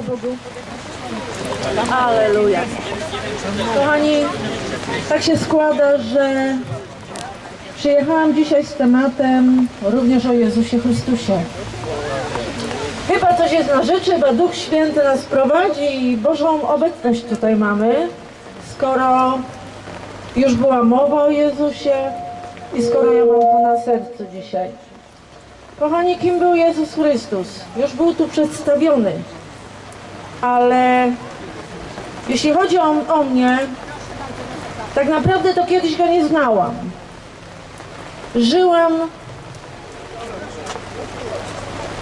Chwała Bogu. Aleluja. Kochani, tak się składa, że przyjechałam dzisiaj z tematem również o Jezusie Chrystusie. Chyba coś jest na rzeczy, chyba Duch Święty nas prowadzi i Bożą obecność tutaj mamy, skoro już była mowa o Jezusie i skoro ja mam to na sercu dzisiaj. Kochani, kim był Jezus Chrystus? Już był tu przedstawiony, ale jeśli chodzi o, o mnie, tak naprawdę to kiedyś go nie znałam. Żyłam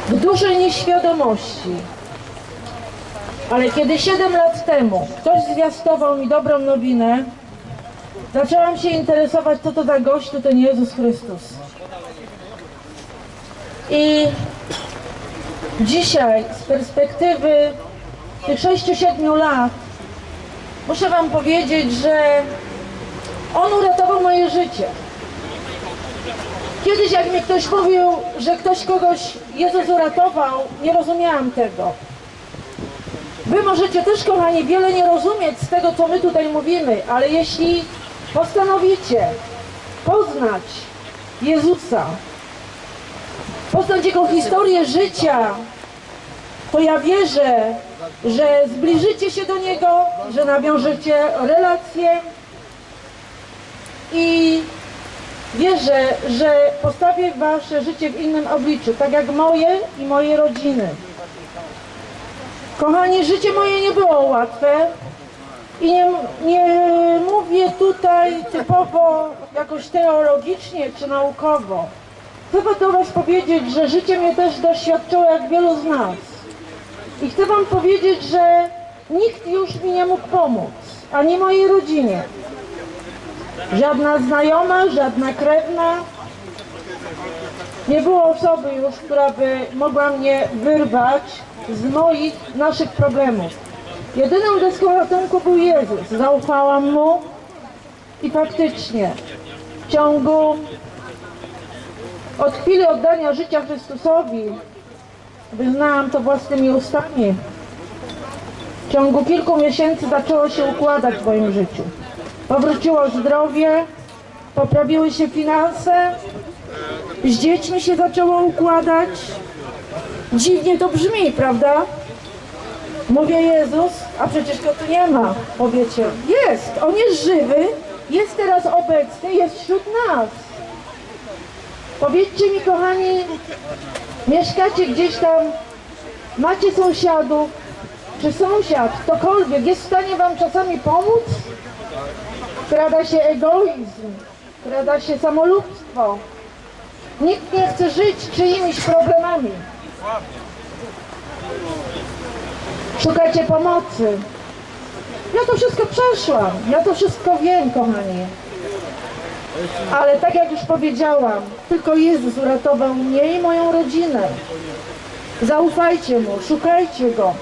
w dużej nieświadomości. Ale kiedy 7 lat temu ktoś zwiastował mi dobrą nowinę, zaczęłam się interesować, co to za gość, to ten Jezus Chrystus. I dzisiaj z perspektywy tych 6-7 lat muszę Wam powiedzieć, że On uratował moje życie. Kiedyś jak mi ktoś mówił, że ktoś kogoś Jezus uratował, nie rozumiałam tego. Wy możecie też, kochani, wiele nie rozumieć z tego, co my tutaj mówimy, ale jeśli postanowicie poznać Jezusa, poznać Jego historię życia, to ja wierzę, że zbliżycie się do Niego, że nawiążecie relacje i wierzę, że postawię Wasze życie w innym obliczu, tak jak moje i mojej rodziny. Kochani, życie moje nie było łatwe i nie, nie mówię tutaj typowo jakoś teologicznie czy naukowo. Chcę Was powiedzieć, że życie mnie też doświadczyło jak wielu z nas. I chcę Wam powiedzieć, że nikt już mi nie mógł pomóc, ani mojej rodzinie. Żadna znajoma, żadna krewna. Nie było osoby już, która by mogła mnie wyrwać z moich, naszych problemów. Jedyną deską ratunku był Jezus. Zaufałam Mu i faktycznie w ciągu od chwili oddania życia Chrystusowi wyznałam to własnymi ustami. W ciągu kilku miesięcy zaczęło się układać w moim życiu. Powróciło zdrowie, poprawiły się finanse, z dziećmi się zaczęło układać. Dziwnie to brzmi, prawda? Mówię Jezus, a przecież go tu nie ma. Powiecie, jest, on jest żywy, jest teraz obecny, jest wśród nas. Powiedzcie mi, kochani, mieszkacie gdzieś tam, macie sąsiadów, czy sąsiad, ktokolwiek jest w stanie wam czasami pomóc? Krada się egoizm, krada się samolubstwo. Nikt nie chce żyć czyimiś problemami. Szukacie pomocy. Ja to wszystko przeszłam, ja to wszystko wiem, kochani. Ale tak jak już powiedziałam, tylko Jezus uratował mnie i moją rodzinę. Zaufajcie Mu, szukajcie Go.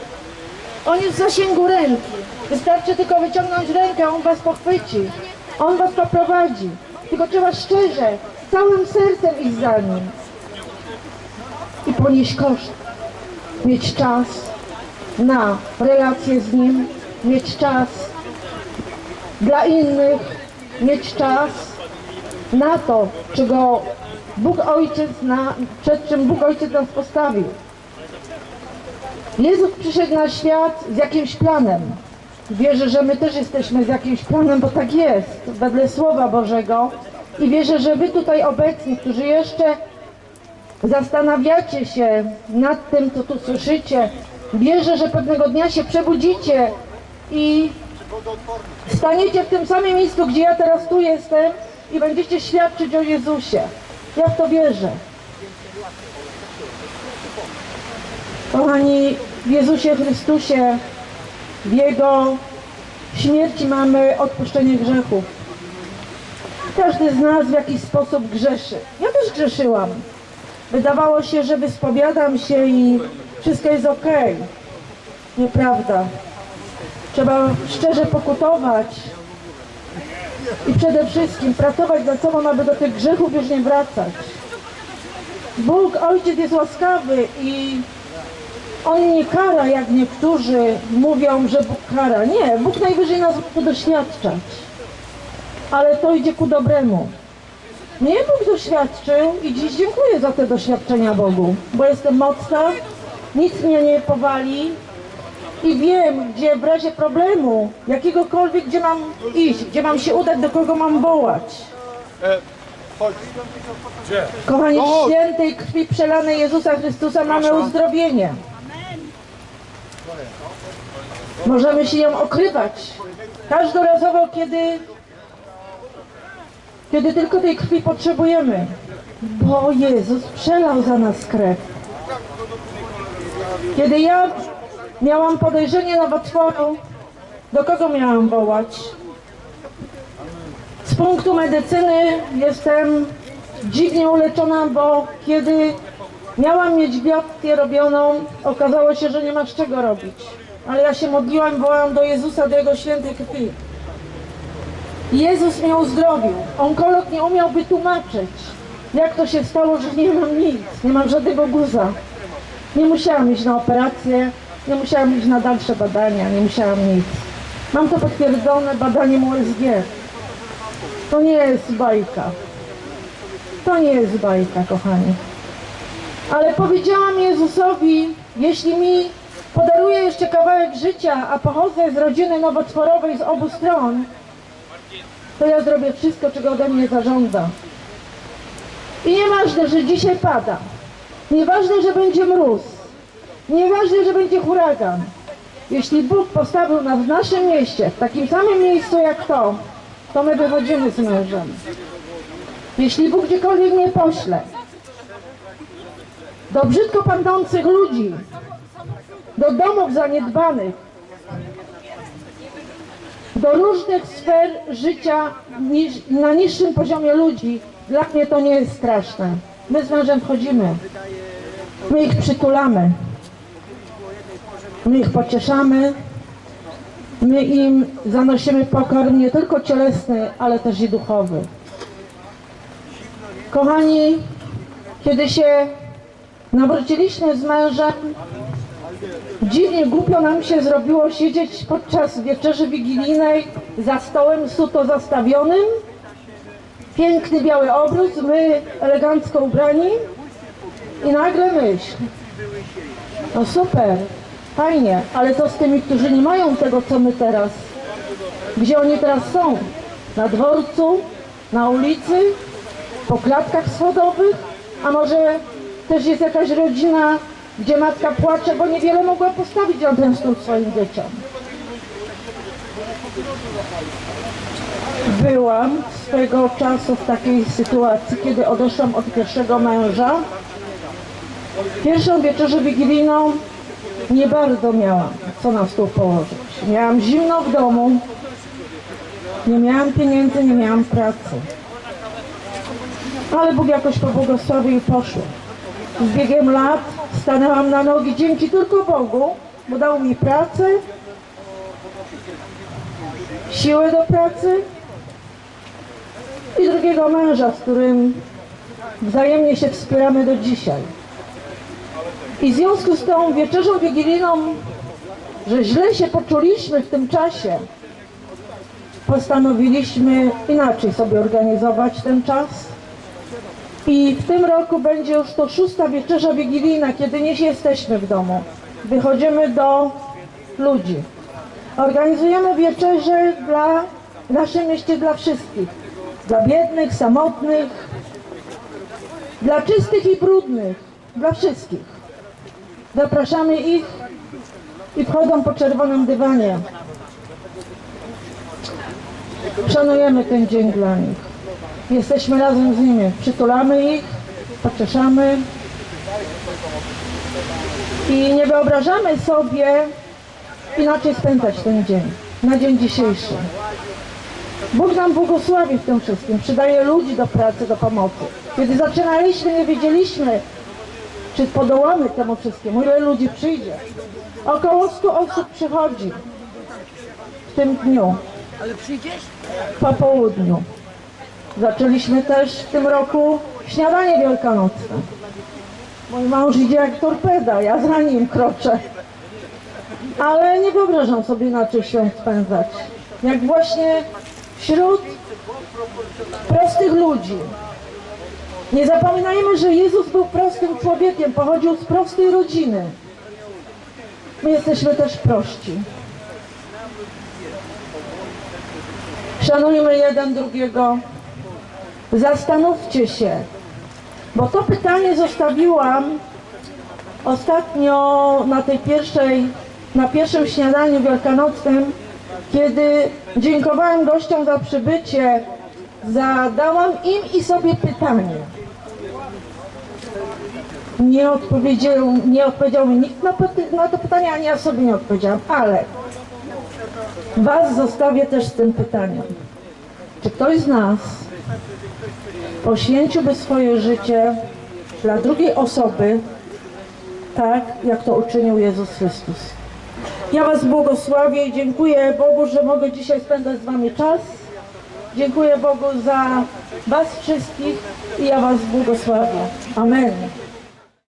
On jest w zasięgu ręki. Wystarczy tylko wyciągnąć rękę, On was pochwyci. On was poprowadzi. Tylko trzeba szczerze, całym sercem iść za Nim. I ponieść koszt. Mieć czas na relacje z Nim. Mieć czas dla innych. Mieć czas na to, czego Bóg Ojciec, na, przed czym Bóg Ojciec nas postawił. Jezus przyszedł na świat z jakimś planem. Wierzę, że my też jesteśmy z jakimś planem, bo tak jest, wedle Słowa Bożego. I wierzę, że wy tutaj obecni, którzy jeszcze zastanawiacie się nad tym, co tu słyszycie, wierzę, że pewnego dnia się przebudzicie i staniecie w tym samym miejscu, gdzie ja teraz tu jestem i będziecie świadczyć o Jezusie. Ja w to wierzę. Kochani, w Jezusie Chrystusie, w Jego śmierci mamy odpuszczenie grzechów. Każdy z nas w jakiś sposób grzeszy. Ja też grzeszyłam. Wydawało się, że wyspowiadam się i wszystko jest ok. Nieprawda. Trzeba szczerze pokutować i przede wszystkim pracować nad sobą, aby do tych grzechów już nie wracać. Bóg, Ojciec jest łaskawy i On nie kara, jak niektórzy mówią, że Bóg kara. Nie, Bóg najwyżej nas chce doświadczać. Ale to idzie ku dobremu. Mnie Bóg doświadczył i dziś dziękuję za te doświadczenia Bogu, bo jestem mocna, nic mnie nie powali i wiem, gdzie w razie problemu, jakiegokolwiek, gdzie mam iść, gdzie mam się udać, do kogo mam wołać. E, chodź. Gdzie? Kochani, No w chodź. świętej krwi przelanej Jezusa Chrystusa mamy uzdrowienie. Możemy się ją okrywać. Każdorazowo, kiedy, kiedy tylko tej krwi potrzebujemy. Bo Jezus przelał za nas krew. Kiedy ja miałam podejrzenie nowotworu, do kogo miałam wołać? Z punktu medycyny jestem dziwnie uleczona, bo kiedy miałam mieć biopsję robioną, okazało się, że nie ma z czego robić. Ale ja się modliłam, wołałam do Jezusa, do Jego świętej krwi. Jezus mnie uzdrowił. Onkolog nie umiał wytłumaczyć, jak to się stało, że nie mam nic, nie mam żadnego guza. Nie musiałam iść na operację, nie musiałam iść na dalsze badania, nie musiałam nic. Mam to potwierdzone badaniem USG. To nie jest bajka. To nie jest bajka, kochani. Ale powiedziałam Jezusowi, jeśli mi podaruje jeszcze kawałek życia, a pochodzę z rodziny nowotworowej z obu stron, to ja zrobię wszystko, czego ode mnie zażąda. I nieważne, że dzisiaj pada. Nieważne, że będzie mróz. Nieważne, że będzie huragan. Jeśli Bóg postawił nas w naszym mieście, w takim samym miejscu jak to, to my wychodzimy z mężem. Jeśli Bóg gdziekolwiek mnie pośle, do brzydko pędzących ludzi, do domów zaniedbanych, do różnych sfer życia na niższym poziomie ludzi, dla mnie to nie jest straszne. My z mężem wchodzimy, my ich przytulamy, my ich pocieszamy, My im zanosimy pokarm nie tylko cielesny, ale też i duchowy. Kochani, kiedy się nawróciliśmy z mężem, dziwnie głupio nam się zrobiło siedzieć podczas wieczerzy wigilijnej za stołem suto zastawionym. Piękny biały obróz, my elegancko ubrani i nagle myśl. No super, fajnie, ale co z tymi, którzy nie mają tego, co my teraz? Gdzie oni teraz są? Na dworcu? Na ulicy? Po klatkach schodowych? A może też jest jakaś rodzina, gdzie matka płacze, bo niewiele mogła postawić na ten stół swoim dzieciom? Byłam swego czasu w takiej sytuacji, kiedy odeszłam od pierwszego męża. Pierwszą wieczerzę wigilijną nie bardzo miałam co na stół położyć. Miałam zimno w domu, nie miałam pieniędzy, nie miałam pracy. Ale Bóg jakoś pobłogosławił i poszło. Z biegiem lat stanęłam na nogi dzięki tylko Bogu, bo dał mi pracę, siłę do pracy i drugiego męża, z którym wzajemnie się wspieramy do dzisiaj. I w związku z tą wieczerzą wigilijną, że źle się poczuliśmy w tym czasie, postanowiliśmy inaczej sobie organizować ten czas. I w tym roku będzie już to szósta wieczerza wigilijna, kiedy nie jesteśmy w domu. Wychodzimy do ludzi. Organizujemy wieczerze dla, w naszym mieście dla wszystkich. Dla biednych, samotnych, dla czystych i brudnych, dla wszystkich. Zapraszamy ich i wchodzą po czerwonym dywanie. Szanujemy ten dzień dla nich. Jesteśmy razem z nimi. Przytulamy ich, pocieszamy. I nie wyobrażamy sobie inaczej spędzać ten dzień, na dzień dzisiejszy. Bóg nam błogosławi w tym wszystkim, przydaje ludzi do pracy, do pomocy. Kiedy zaczynaliśmy, nie wiedzieliśmy, czy podołamy temu wszystkiemu, ile ludzi przyjdzie. Około 100 osób przychodzi w tym dniu. Ale przyjdziesz? po południu. Zaczęliśmy też w tym roku śniadanie wielkanocne. Mój mąż idzie jak torpeda, ja za nim kroczę. Ale nie wyobrażam sobie inaczej świąt spędzać. Jak właśnie wśród prostych ludzi. Nie zapominajmy, że Jezus był prostym człowiekiem, pochodził z prostej rodziny. My jesteśmy też prości. Szanujmy jeden drugiego. Zastanówcie się, bo to pytanie zostawiłam ostatnio na tej pierwszej, na pierwszym śniadaniu wielkanocnym, kiedy dziękowałam gościom za przybycie, zadałam im i sobie pytanie. Nie odpowiedział, nie odpowiedział mi nikt na, na to pytanie, ani ja sobie nie odpowiedziałam, ale Was zostawię też z tym pytaniem. Czy ktoś z nas poświęciłby swoje życie dla drugiej osoby, tak jak to uczynił Jezus Chrystus? Ja Was błogosławię i dziękuję Bogu, że mogę dzisiaj spędzać z Wami czas. Dziękuję Bogu za Was wszystkich i ja Was błogosławię. Amen.